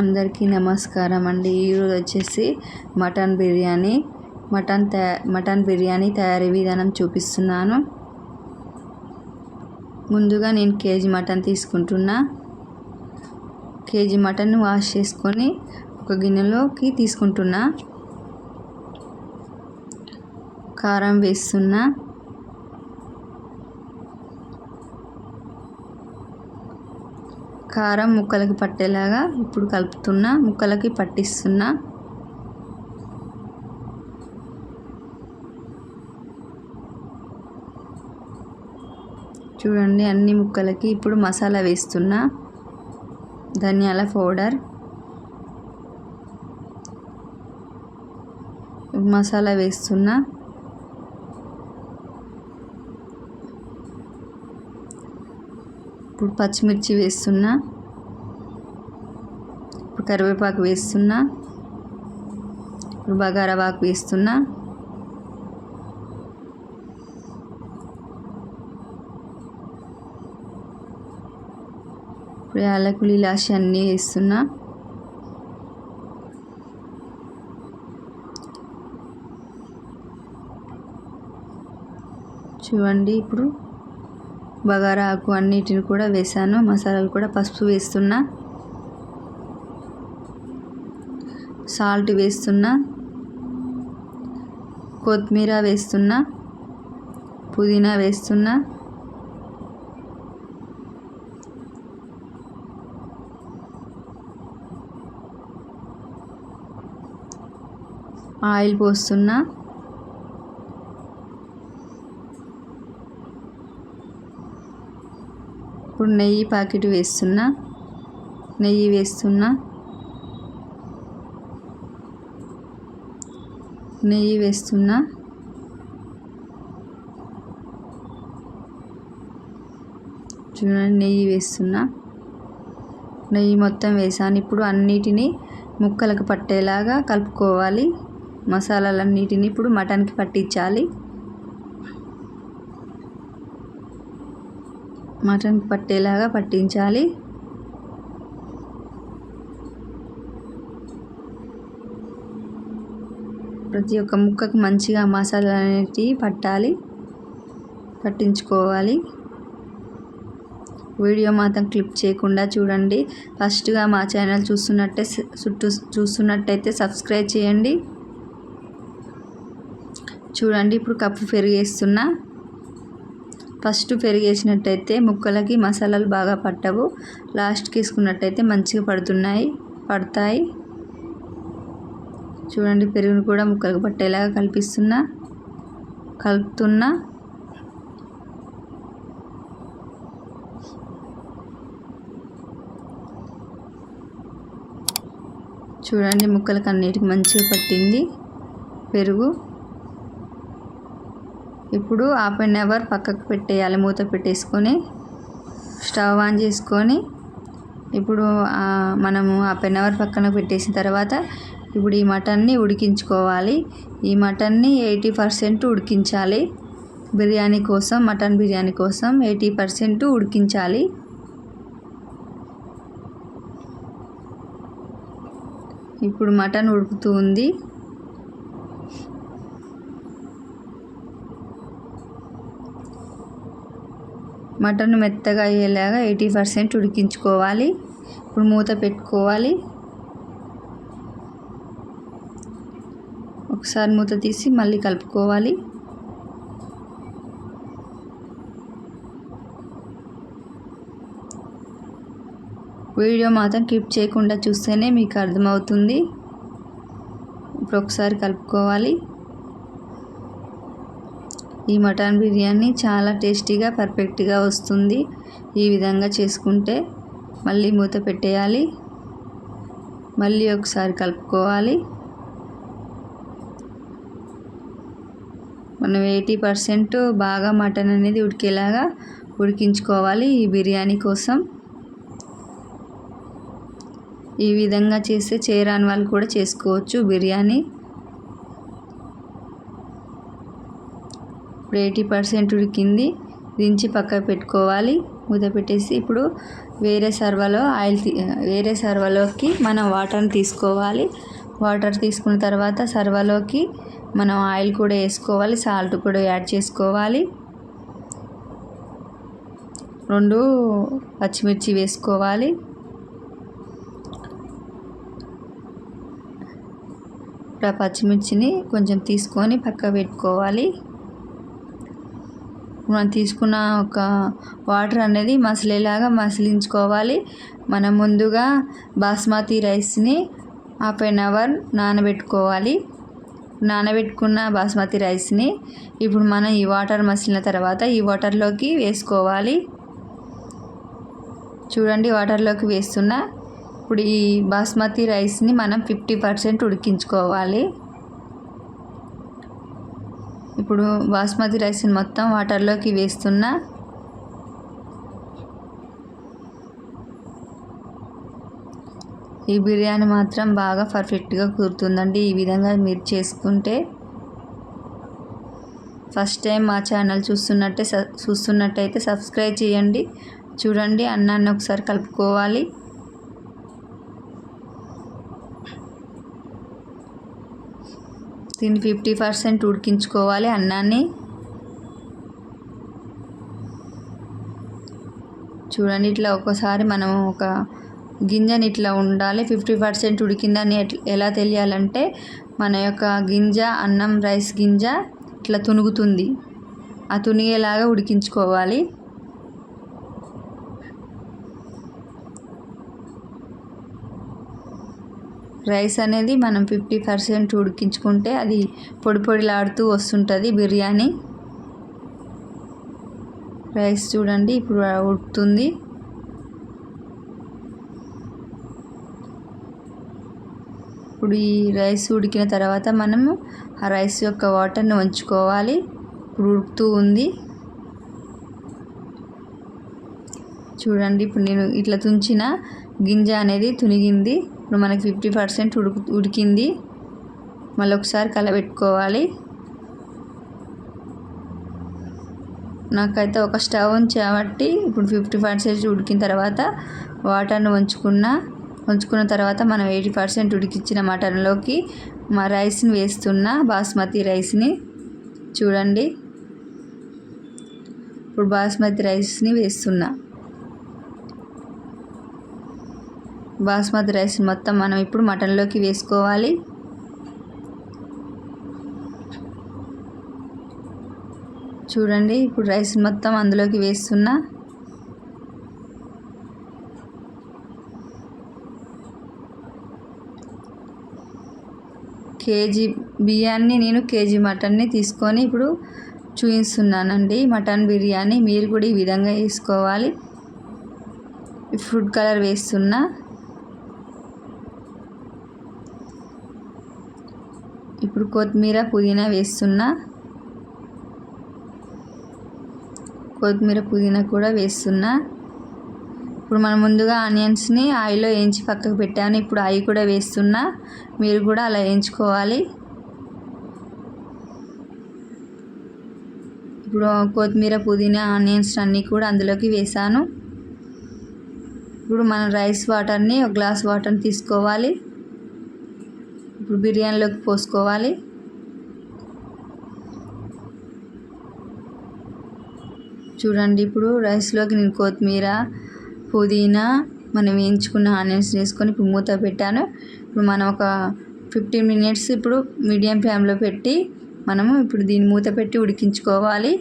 అందరికీ నమస్కారం అండి. ఈరోజు వచ్చేసి మటన్ బిర్యానీ మటన్ తయా మటన్ బిర్యానీ తయారీ విధానం చూపిస్తున్నాను. ముందుగా నేను కేజీ మటన్ తీసుకుంటున్నా. కేజీ మటన్ వాష్ చేసుకొని ఒక గిన్నెలోకి తీసుకుంటున్నా. కారం వేస్తున్నా. కారం ముక్కలకి పట్టేలాగా ఇప్పుడు కలుపుతున్నా ముక్కలకి పట్టిస్తున్నా. చూడండి అన్ని ముక్కలకి ఇప్పుడు మసాలా వేస్తున్నా. ధనియాల పౌడర్. మసాలా వేస్తున్నా. ఇప్పుడు పచ్చిమిర్చి వేస్తున్నా ఇప్పుడు కరివేపాకు వేస్తున్నా ఇప్పుడు బగారావాకు వేస్తున్నా ఇప్పుడు యాలకులు ఇలాచి అన్నీ వేస్తున్నా. చూడండి ఇప్పుడు బగారా ఆకు అన్నిటిని కూడా వేసాను మసాలాలు కూడా పసుపు వేస్తున్నా. సాల్ట్ వేస్తున్నా. కొత్తిమీర వేస్తున్నా. పుదీనా వేస్తున్నా. ఆయిల్ పోస్తున్నా. ఇప్పుడు నెయ్యి ప్యాకెట్ వేస్తున్నా నెయ్యి వేస్తున్నా నెయ్యి వేస్తున్నా. చూడండి నెయ్యి వేస్తున్నా. నెయ్యి మొత్తం వేసాను. ఇప్పుడు అన్నిటినీ ముక్కలకు పట్టేలాగా కలుపుకోవాలి. మసాలాలన్నిటిని ఇప్పుడు మటన్కి పట్టించాలి. మటన్ పట్టేలాగా పట్టించాలి. ప్రతి ఒక్క ముక్కకు మంచిగా మసాలా అనేటివి పట్టాలి. పట్టించుకోవాలి. వీడియో మాత్రం క్లిప్ చేయకుండా చూడండి. ఫస్ట్గా మా ఛానల్ చూస్తున్నట్టే చుట్టూ చూస్తున్నట్టయితే సబ్స్క్రైబ్ చేయండి. చూడండి ఇప్పుడు కప్పు పెరిగేస్తున్నా. ఫస్ట్ పెరిగేసినట్టయితే ముక్కలకి మసాలాలు బాగా పట్టవు. లాస్ట్కి వేసుకున్నట్టయితే మంచిగా పడుతున్నాయి పడతాయి. చూడండి పెరుగును కూడా ముక్కలకు పట్టేలాగా కల్పిస్తున్నా కలుపుతున్నా. చూడండి ముక్కలకు అన్నిటికి మంచిగా పట్టింది పెరుగు. ఇప్పుడు హాఫ్ అన్ అవర్ పక్కకు పెట్టేయాలి మూత పెట్టేసుకొని స్టవ్ ఆన్ చేసుకొని ఇప్పుడు మనము హాఫ్ అన్ అవర్ పక్కన పెట్టేసిన తర్వాత ఇప్పుడు ఈ మటన్ని ఉడికించుకోవాలి. ఈ మటన్ని ఎయిటీ పర్సెంట్ ఉడికించాలి. బిర్యానీ కోసం మటన్ బిర్యానీ కోసం ఎయిటీ పర్సెంట్ ఉడికించాలి. ఇప్పుడు మటన్ ఉడుకుతూ ఉంది. మటన్ మెత్తగా అయ్యేలాగా ఎయిటీ పర్సెంట్ ఉడికించుకోవాలి. ఇప్పుడు మూత పెట్టుకోవాలి. ఒకసారి మూత తీసి మళ్ళీ కలుపుకోవాలి. వీడియో మాత్రం క్లిప్ చేయకుండా చూస్తేనే మీకు అర్థమవుతుంది. ఇప్పుడు ఒకసారి కలుపుకోవాలి. ఈ మటన్ బిర్యానీ చాలా టేస్టీగా పర్ఫెక్ట్గా వస్తుంది. ఈ విధంగా చేసుకుంటే మళ్ళీ మూత పెట్టేయాలి. మళ్ళీ ఒకసారి కలుపుకోవాలి. మనం ఎయిటీ పర్సెంట్ బాగా మటన్ అనేది ఉడికేలాగా ఉడికించుకోవాలి ఈ బిర్యానీ కోసం. ఈ విధంగా చేస్తే చేరాని వాళ్ళు కూడా చేసుకోవచ్చు బిర్యానీ. ఇప్పుడు ఎయిటీ పర్సెంట్ ఉడికింది. దించి పక్కకు పెట్టుకోవాలి. మూత పెట్టేసి ఇప్పుడు వేరే సర్వలో ఆయిల్ వేరే సర్వలోకి మనం వాటర్ని తీసుకోవాలి. వాటర్ తీసుకున్న తర్వాత సర్వలోకి మనం ఆయిల్ కూడా వేసుకోవాలి. సాల్ట్ కూడా యాడ్ చేసుకోవాలి. రెండు పచ్చిమిర్చి వేసుకోవాలి. ఇప్పుడు పచ్చిమిర్చిని కొంచెం తీసుకొని పక్క పెట్టుకోవాలి. మనం తీసుకున్న ఒక వాటర్ అనేది మసిలేలాగా మసిలించుకోవాలి. మనం ముందుగా బాస్మతి రైస్ని హాఫ్ అన్ అవర్ నానబెట్టుకోవాలి. నానబెట్టుకున్న బాస్మతి రైస్ని ఇప్పుడు మనం ఈ వాటర్ మసిలిన తర్వాత ఈ వాటర్లోకి వేసుకోవాలి. చూడండి వాటర్లోకి వేస్తున్నా. ఇప్పుడు ఈ బాస్మతి రైస్ని మనం ఫిఫ్టీ పర్సెంట్ ఉడికించుకోవాలి. ఇప్పుడు బాస్మతి రైస్ని మొత్తం వాటర్లోకి వేస్తున్నా. ఈ బిర్యానీ మాత్రం బాగా పర్ఫెక్ట్గా కుదురుతుందండి. ఈ విధంగా మీరు చేసుకుంటే ఫస్ట్ టైం మా ఛానల్ చూస్తున్నట్టే చూస్తున్నట్టయితే సబ్స్క్రైబ్ చేయండి. చూడండి అన్నాన్ని ఒకసారి కలుపుకోవాలి. దీన్ని ఫిఫ్టీ పర్సెంట్ ఉడికించుకోవాలి అన్నాన్ని. చూడండి ఇట్లా ఒకసారి మనం ఒక గింజని ఇట్లా ఉండాలి. ఫిఫ్టీ పర్సెంట్ ఉడికిందని ఎలా తెలియాలంటే మన యొక్క గింజ అన్నం రైస్ గింజ ఇట్లా తునుగుతుంది. ఆ తునిగేలాగా ఉడికించుకోవాలి. రైస్ అనేది మనం ఫిఫ్టీ పర్సెంట్ ఉడికించుకుంటే అది పొడి పొడిలాడుతూ వస్తుంటుంది బిర్యానీ. రైస్ చూడండి ఇప్పుడు ఉడుకుతుంది. ఇప్పుడు ఈ రైస్ ఉడికిన తర్వాత మనము ఆ రైస్ యొక్క వాటర్ని వంచుకోవాలి. ఇప్పుడు ఉడుకుతూ ఉంది. చూడండి ఇప్పుడు నేను ఇట్లా తుంచిన గింజ అనేది తునిగింది. ఇప్పుడు మనకి ఫిఫ్టీ పర్సెంట్ ఉడుకు ఉడికింది. మళ్ళీ ఒకసారి కలబెట్టుకోవాలి. నాకైతే ఒక స్టవ్ ఉంచాబట్టి ఇప్పుడు ఫిఫ్టీ పర్సెంట్ ఉడికిన తర్వాత వాటర్ని ఉంచుకున్న ఉంచుకున్న తర్వాత మనం ఎయిటీ పర్సెంట్ ఉడికించిన మటన్లోకి మా రైస్ని వేస్తున్న బాస్మతి రైస్ని చూడండి. ఇప్పుడు బాస్మతి రైస్ని వేస్తున్నా. బాస్మతి రైస్ మొత్తం మనం ఇప్పుడు మటన్లోకి వేసుకోవాలి. చూడండి ఇప్పుడు రైస్ మొత్తం అందులోకి వేస్తున్నా. కేజీ బియ్యాన్ని నేను కేజీ మటన్ని తీసుకొని ఇప్పుడు చూపిస్తున్నానండి. మటన్ బిర్యానీ మీరు కూడా ఈ విధంగా వేసుకోవాలి. ఫుడ్ కలర్ వేస్తున్నా. ఇప్పుడు కొత్తిమీర పుదీనా వేస్తున్నా. కొత్తిమీర పుదీనా కూడా వేస్తున్నా. ఇప్పుడు మనం ముందుగా ఆనియన్స్ని ఆయిల్లో వేయించి పక్కకు పెట్టాను. ఇప్పుడు అవి కూడా వేస్తున్నా. మీరు కూడా అలా వేయించుకోవాలి. ఇప్పుడు కొత్తిమీర పుదీనా ఆనియన్స్ అన్నీ కూడా అందులోకి వేసాను ఇప్పుడు మనం రైస్ వాటర్ని ఒక గ్లాస్ వాటర్ని తీసుకోవాలి. ఇప్పుడు బిర్యానీలోకి పోసుకోవాలి. చూడండి ఇప్పుడు రైస్లోకి నేను కొత్తిమీర పుదీనా మనం వేయించుకున్న ఆనియన్స్ వేసుకొని ఇప్పుడు మూత పెట్టాను. ఇప్పుడు మనం ఒక ఫిఫ్టీన్ మినిట్స్ ఇప్పుడు మీడియం ఫ్లేమ్లో పెట్టి మనము ఇప్పుడు దీన్ని మూత పెట్టి ఉడికించుకోవాలి.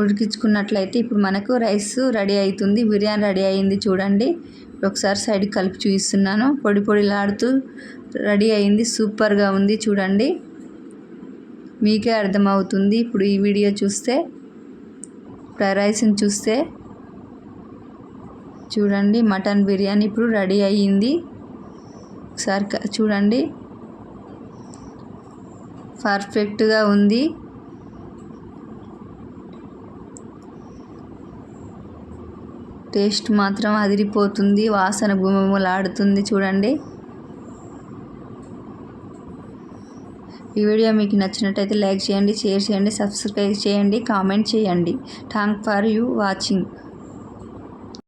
ఉడికించుకున్నట్లయితే ఇప్పుడు మనకు రైస్ రెడీ అవుతుంది బిర్యానీ రెడీ అయింది చూడండి. ఒకసారి సైడ్కి కలిపి చూపిస్తున్నాను. పొడి పొడిలాడుతూ రెడీ అయింది. సూపర్గా ఉంది చూడండి. మీకే అర్థమవుతుంది. ఇప్పుడు ఈ వీడియో చూస్తే రైస్ని చూస్తే చూడండి. మటన్ బిర్యానీ ఇప్పుడు రెడీ అయ్యింది. ఒకసారి చూడండి. పర్ఫెక్ట్గా ఉంది. టేస్ట్ మాత్రం అదిరిపోతుంది వాసన గుమగుమలాడుతుంది చూడండి. ఈ వీడియో మీకు నచ్చినట్టయితే లైక్ చేయండి షేర్ చేయండి సబ్స్క్రైబ్ చేయండి కామెంట్ చేయండి. Thank for you watching.